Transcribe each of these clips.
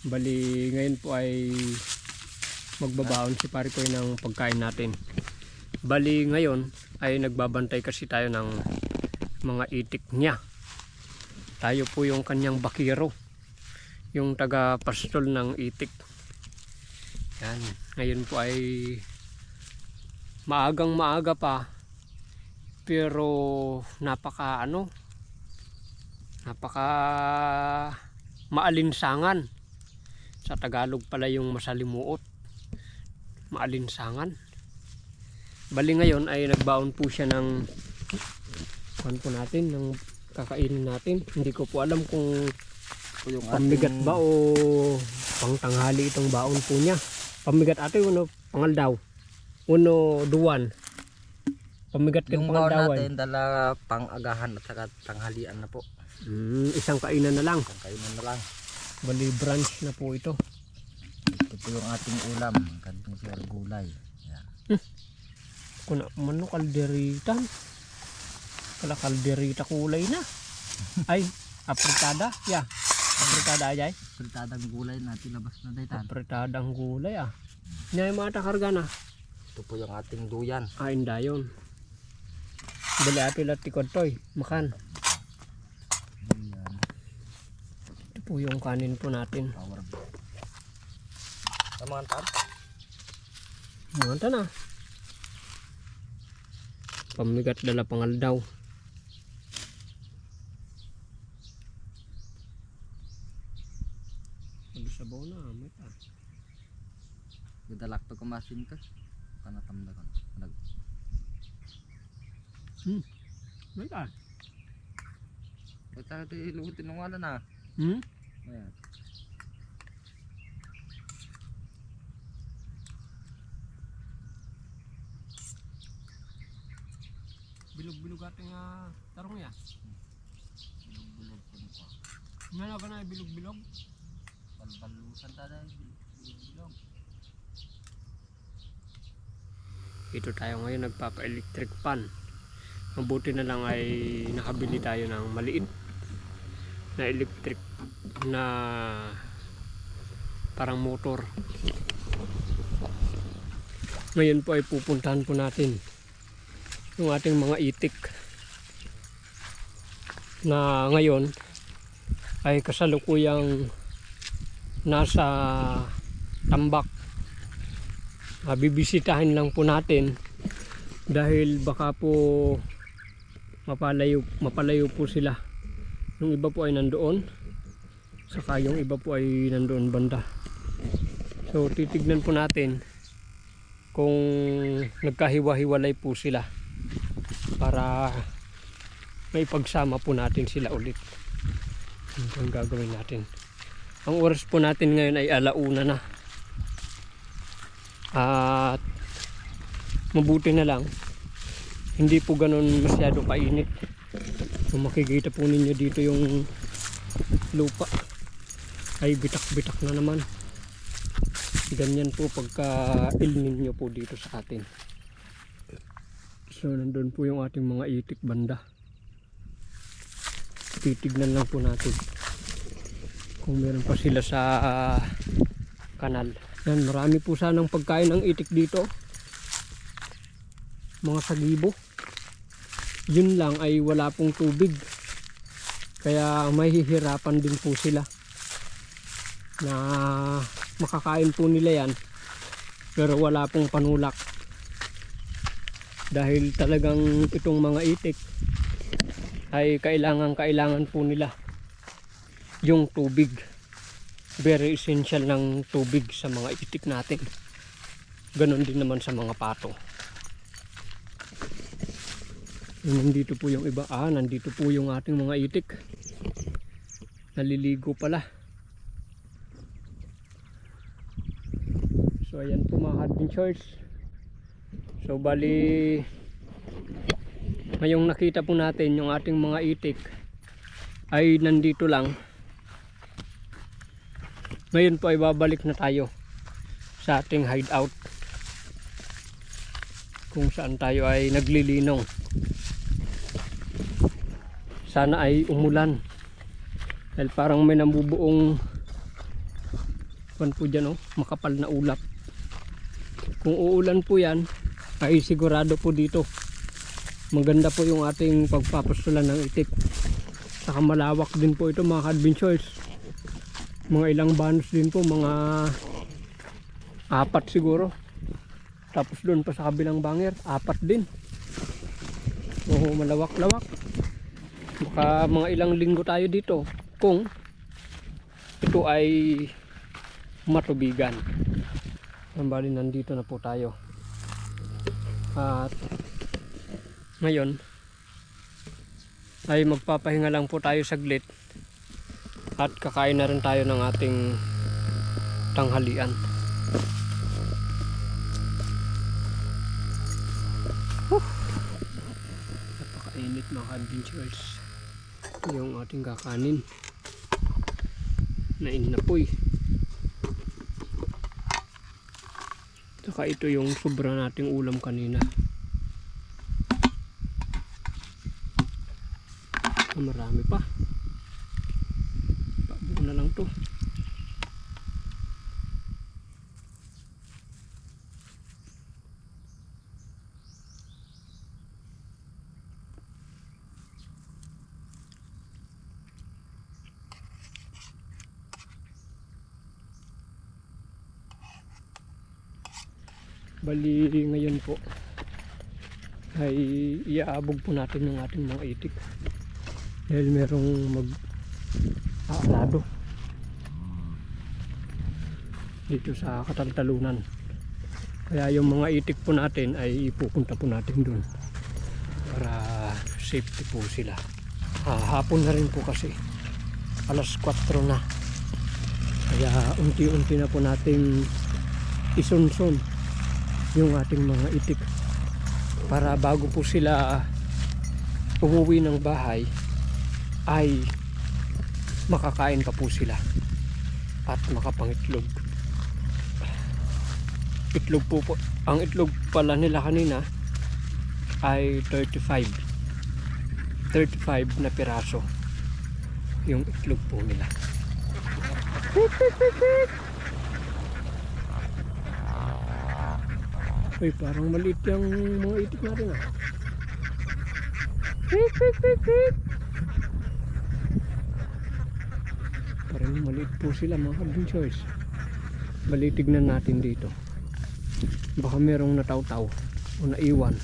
Bali, ngayon po ay magbabaon si pare ko ng pagkain natin. Bali, ngayon ay nagbabantay kasi tayo ng mga itik niya. Tayo po yung kanyang bakiro. Yung taga-pastol ng itik. Yan. Ngayon po ay maagang maaga pa. Pero napaka ano, napaka maalinsangan. Sa Tagalog pala yung masalimuot. Maalinsangan. Bali ngayon ay nagbaon po siya ng kuhan po natin, ng kakainin natin. Hindi ko po alam kung yung pamigat ba o pangtanghali itong baon po niya. Pamigat ate, uno pangaldaw. Uno duwan. Pamigat kan Yung baon pangaldawan. natin, dala pang-agahan at saka tanghalian na po. Hmm, isang kainan na lang. Kung kainan na lang. Bali branch na po ito. Ito po yung ating ulam. Kanting sir gulay. Yan. Kuna mano kalderitan. Kala kalderita kulay na. Ay, apritada. Yeah. Apritada ajay. Pritadang gulay natin labas na daytan. Apritadang gulay ah. Nya yung mga takarga na. Ito po yung ating duyan. Kain dayon. Bali ato latikod toy. Makan. Duyan. Ito po yung kanin po natin. Power bank. Sa mga tan? Mga na. Pamigat dala pangaldaw. Ano sabaw na, may ta. Gadalak to kamasin ka. Panatamda ko. Nag May ta. Ba't tayo ilutin ng wala na? Hmm? Ayan. Bilog-bilog ating uh, tarong ya. Bulog-bulog po ko. Nga ba na bilog-bilog? Balbalusan tayo. Bulog-bulog. Ito tayo ngayon nagpapa-electric pan. Mabuti na lang ay nakabili tayo ng maliit na electric na parang motor. Ngayon po ay pupuntahan po natin yung ating mga itik na ngayon ay kasalukuyang nasa tambak. Ah, bibisitahin lang po natin dahil baka po mapalayo, mapalayo po sila. Yung iba po ay nandoon saka yung iba po ay nandoon banda. So titignan po natin kung nagkahiwa-hiwalay po sila para may pagsama po natin sila ulit. Po ang gagawin natin. Ang oras po natin ngayon ay alauna na. At mabuti na lang hindi po ganun masyado kainit kung makikita po ninyo dito yung lupa ay bitak-bitak na naman ganyan po pagka El Nino po dito sa atin so nandun po yung ating mga itik banda titignan lang po natin kung meron pa sila sa kanal yan, marami po sanang pagkain ng itik dito. Mga sagibo. Yun lang ay wala pong tubig. Kaya mahihirapan din po sila na makakain po nila yan. Pero wala pong panulak. Dahil talagang itong mga itik ay kailangan kailangan po nila yung tubig very essential ng tubig sa mga itik natin. Ganon din naman sa mga pato. Nandito po yung iba. Ah, nandito po yung ating mga itik. Naliligo pala. So ayan po mga adventures. So bali ngayong nakita po natin yung ating mga itik ay nandito lang ngayon po ay babalik na tayo sa ating hideout kung saan tayo ay naglilinong sana ay umulan dahil parang may nabubuong Pan po dyan oh, makapal na ulap. Kung uulan po yan, ay sigurado po dito. Maganda po yung ating pagpapastulan ng itik. Saka malawak din po ito mga adventures. Mga ilang banos din po, mga apat siguro. Tapos doon pa sa kabilang banger, apat din. Oo, malawak-lawak. Baka mga ilang linggo tayo dito kung ito ay matubigan. Ang nandito na po tayo. At ngayon ay magpapahinga lang po tayo saglit at kakain na rin tayo ng ating tanghalian. Whew. Napakainit mga adventures yung ating kakanin na inapoy saka ito yung sobra nating ulam kanina. Ah, marami pa pabuo na lang to Bali ngayon po ay iaabog po natin yung ating mga itik. Dahil merong mag aalado dito sa kataltalunan. Kaya yung mga itik po natin ay ipupunta po natin dun para safety po sila. Ah, hapon na rin po kasi. Alas 4 na. Kaya unti-unti na po nating isunsun yung ating mga itik. Para bago po sila umuwi ng bahay ay makakain pa po sila at makapangitlog. Itlog po po. Ang itlog pala nila kanina ay 35 35 na piraso yung itlog po nila Uy, parang maliit yung mga itik natin ah. Pik, pik, pik, pik. Parang maliit po sila mga adventures. Bali, tignan natin dito. Baka merong nataw-taw o naiwan.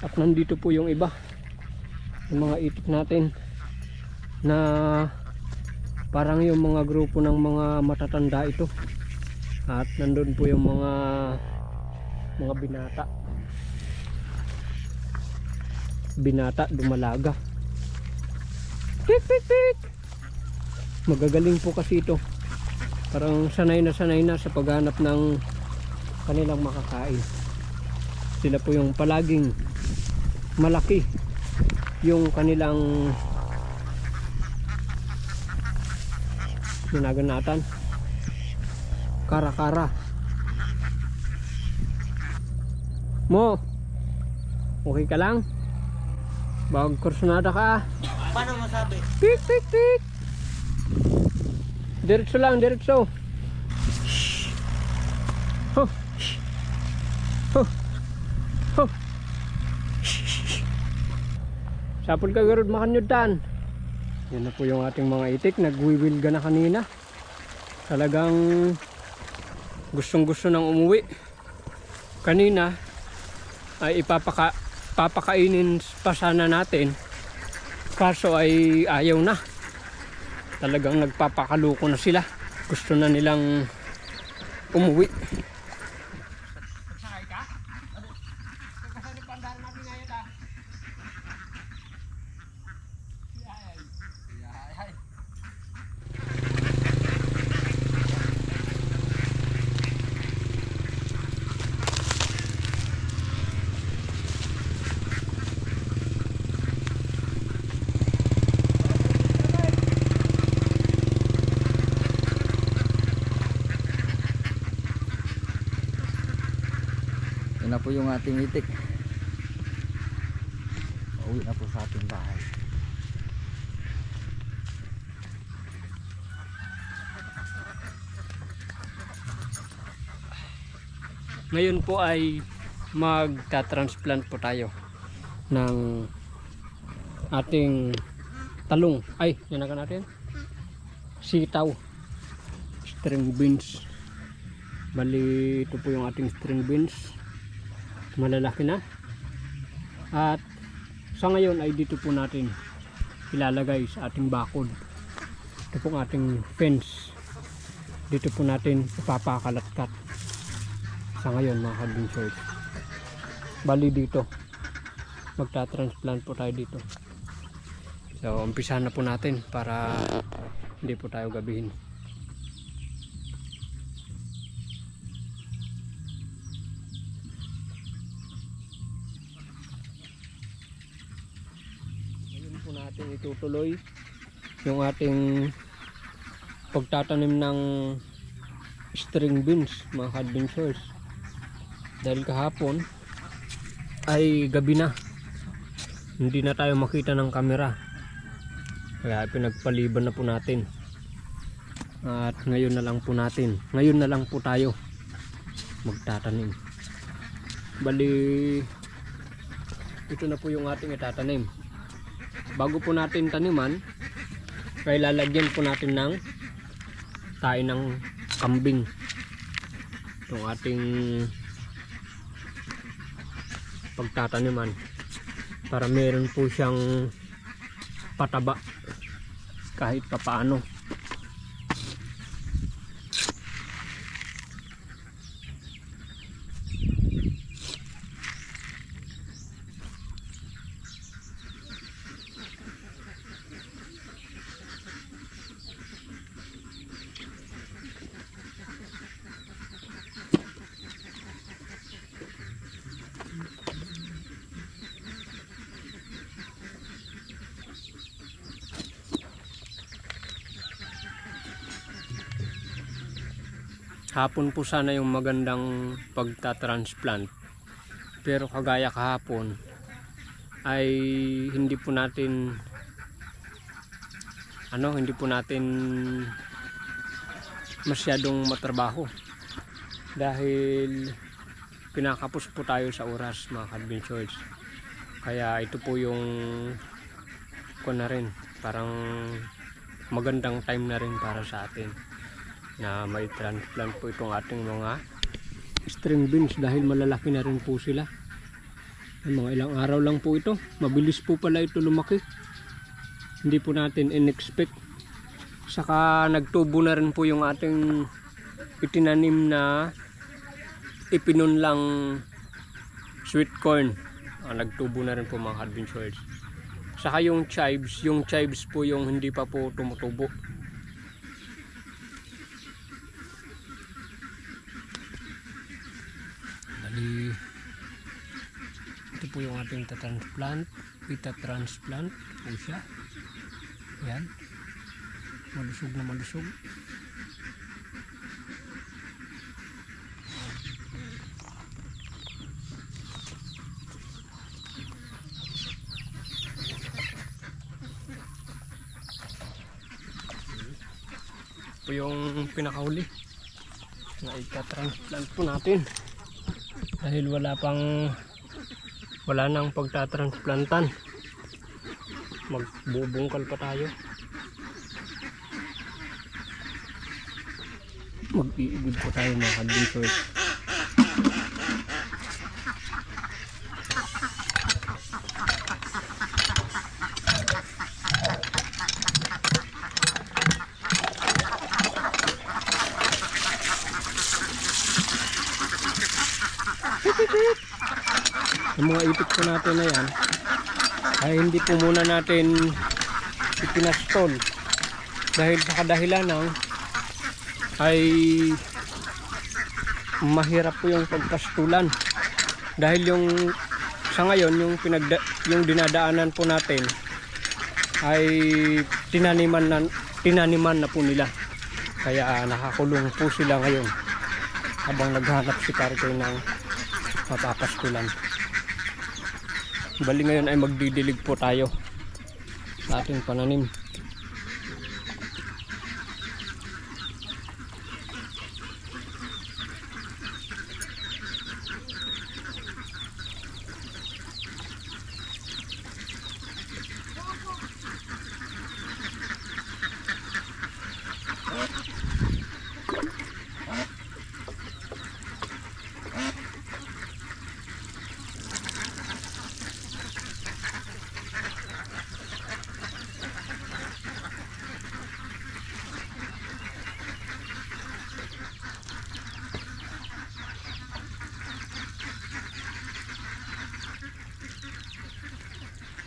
At nandito po yung iba. Yung mga itik natin na parang yung mga grupo ng mga matatanda ito. At nandun po yung mga mga binata. Binata dumalaga. Pik pik pik! Magagaling po kasi ito. Parang sanay na sanay na sa paghanap ng kanilang makakain. Sila po yung palaging malaki yung kanilang nanaganatan kara-kara Mo, okay ka lang? Bag kursunada ka. Paano masabi? Pik, pik, pik. Diretso lang, diretso. Ho. Ho. Ho. Sapol ka garod makanyudan. Yan na po yung ating mga itik. Nagwiwilga na kanina. Talagang gustong gusto nang umuwi. Kanina, ay ipapaka papakainin pa sana natin. Kaso ay ayaw na. Talagang nagpapakaluko na sila. Gusto na nilang umuwi Yan na po yung ating itik. Pauwi na po sa ating bahay. Ngayon po ay magta-transplant po tayo ng ating talong. Ay, yanakan natin. Sitaw. String beans. Bali, ito po yung ating string beans. Malalaki na. At sa ngayon ay dito po natin ilalagay sa ating bakod. Ito pong ating fence. Dito po natin ipapakalat-kat. Sa ngayon mga kadinsoys. Bali dito. Magta-transplant po tayo dito. So, umpisahan na po natin para hindi po tayo gabihin. Ngayon po natin itutuloy yung ating pagtatanim ng string beans mga kadbensers dahil kahapon ay gabi na. Hindi na tayo makita ng kamera kaya pinagpaliban na po natin. At ngayon na lang po natin. Ngayon na lang po tayo magtatanim. Bali ito na po yung ating itatanim bago po natin taniman kaya lalagyan po natin ng tayo ng kambing. Itong ating pagtataniman para meron po siyang pataba kahit papaano hapon po sana yung magandang pagta-transplant. Pero kagaya kahapon ay hindi po natin ano hindi po natin masyadong matrabaho. Dahil pinakapos po tayo sa oras mga adventures kaya ito po yung ko na rin parang magandang time na rin para sa atin na may transplant po itong ating mga string beans dahil malalaki na rin po sila. Ay, mga ilang araw lang po ito. Mabilis po pala ito lumaki. Hindi po natin in-expect. Saka nagtubo na rin po yung ating itinanim na ipinunlang sweet corn. Ah, nagtubo na rin po mga adventures saka yung chives. Yung chives po yung hindi pa po tumutubo Bali, ito po yung ating tatransplant. Ita-transplant po siya. Yan. Malusog na malusog. Po yung pinakahuli na ita-transplant po natin dahil wala pang wala nang pagtatransplantan. Magbubungkal pa tayo. Mag-iigib pa tayo mga kadikers yung mga ipit po natin na yan. Ay hindi po muna natin ipinastol. Dahil sa kadahilan ng ay mahirap po yung pagpastulan dahil yung sa ngayon yung pinagda, yung dinadaanan po natin ay tinaniman na tinaniman na po nila. Kaya nakakulong po sila ngayon habang naghanap si Kartoy ng mapapastulan bali ngayon ay magdidilig po tayo sa ating pananim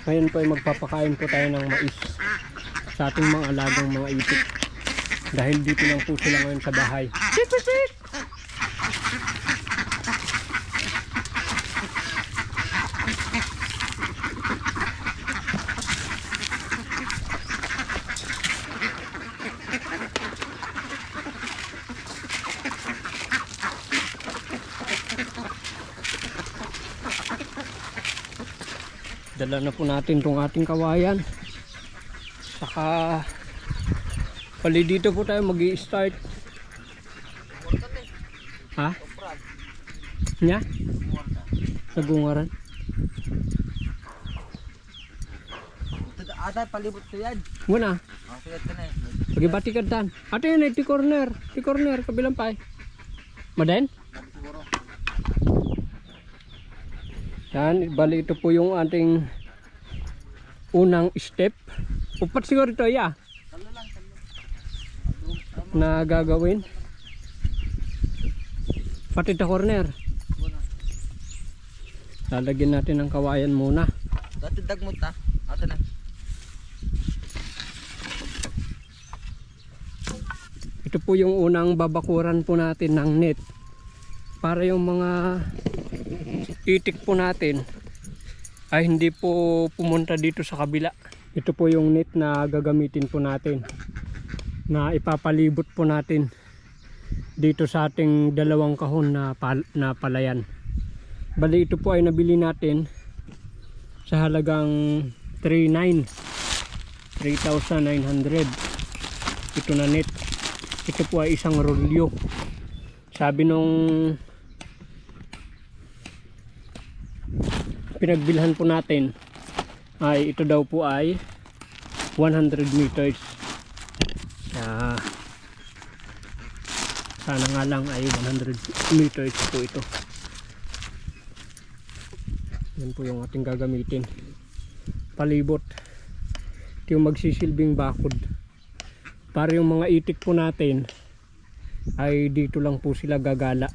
Ngayon po ay magpapakain po tayo ng mais sa ating mga alagang mga itik. Dahil dito lang po sila ngayon sa bahay. Chik, chik, chik! Dala na po natin tong ating kawayan. Saka pali dito po tayo mag start Ha? Nya? Nagungaran? Ata, palibot ko yan. Muna. Ka na eh. Pagi bati ka dan. Ato yun eh, ti corner. Ti corner, kabilang pa eh. Maden? Yan, bali ito po yung ating unang step. Upat siguro ito, ya. Talo. Na gagawin. Pati ito corner. Lalagyan natin ng kawayan muna. Dati dagmot na. Ata na. Ito po yung unang babakuran po natin ng net. Para yung mga itik po natin ay hindi po pumunta dito sa kabila. Ito po yung net na gagamitin po natin. Na ipapalibot po natin dito sa ating dalawang kahon na, pal- na palayan. Bali ito po ay nabili natin sa halagang 39 3,900 ito na net ito po ay isang rolyo sabi nung pinagbilhan po natin ay ito daw po ay 100 meters. Kaya, sana nga lang ay 100 meters po ito. Yan po yung ating gagamitin. Palibot. Ito yung magsisilbing bakod. Para yung mga itik po natin ay dito lang po sila gagala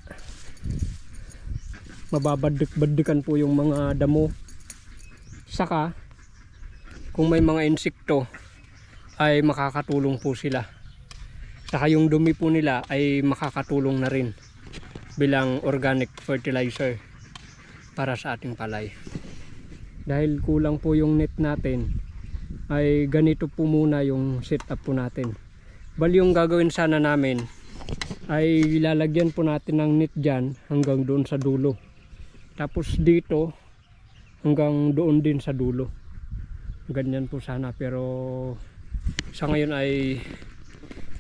mababadik-badikan po yung mga damo. Saka kung may mga insekto ay makakatulong po sila. Saka yung dumi po nila ay makakatulong na rin bilang organic fertilizer para sa ating palay. Dahil kulang po yung net natin ay ganito po muna yung setup po natin. Bali yung gagawin sana namin ay lalagyan po natin ng net dyan hanggang doon sa dulo tapos dito hanggang doon din sa dulo. Ganyan po sana pero sa ngayon ay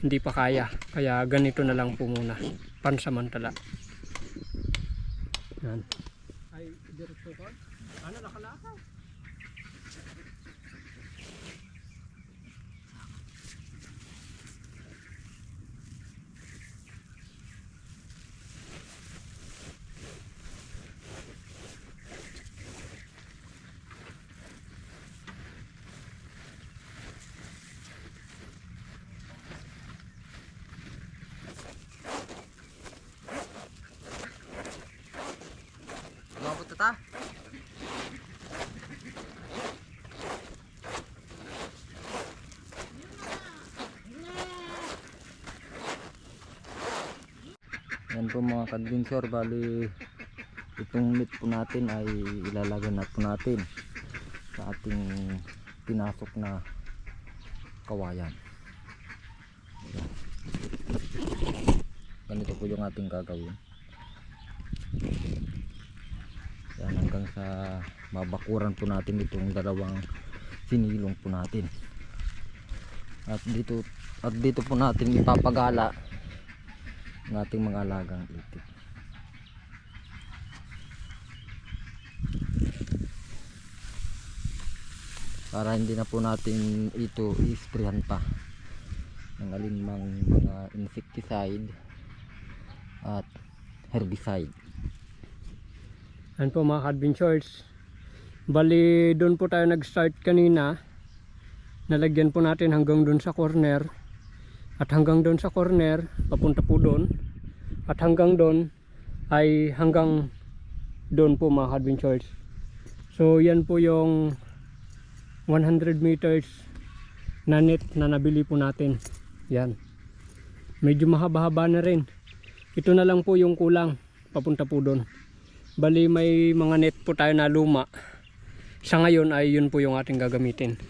hindi pa kaya. Kaya ganito na lang po muna pansamantala. Yan Yan po mga condenser, bali itong meat po natin ay ilalagay na po natin sa ating pinasok na kawayan. Ayan. Ganito po yung ating gagawin. Yan hanggang sa mabakuran po natin itong dalawang sinilong po natin. At dito at dito po natin ipapagala ng ating mga alagang itik. Para hindi na po natin ito i-sprayhan pa ng alinmang mga insecticide at herbicide. Yan po mga adventures. Bali doon po tayo nag-start kanina. Nalagyan po natin hanggang doon sa corner. At hanggang doon sa corner, papunta po doon. At hanggang doon ay hanggang doon po mga adventures. So yan po yung 100 meters na net na nabili po natin. Yan. Medyo mahaba-haba na rin. Ito na lang po yung kulang papunta po doon. Bali may mga net po tayo na luma. Sa ngayon ay yun po yung ating gagamitin.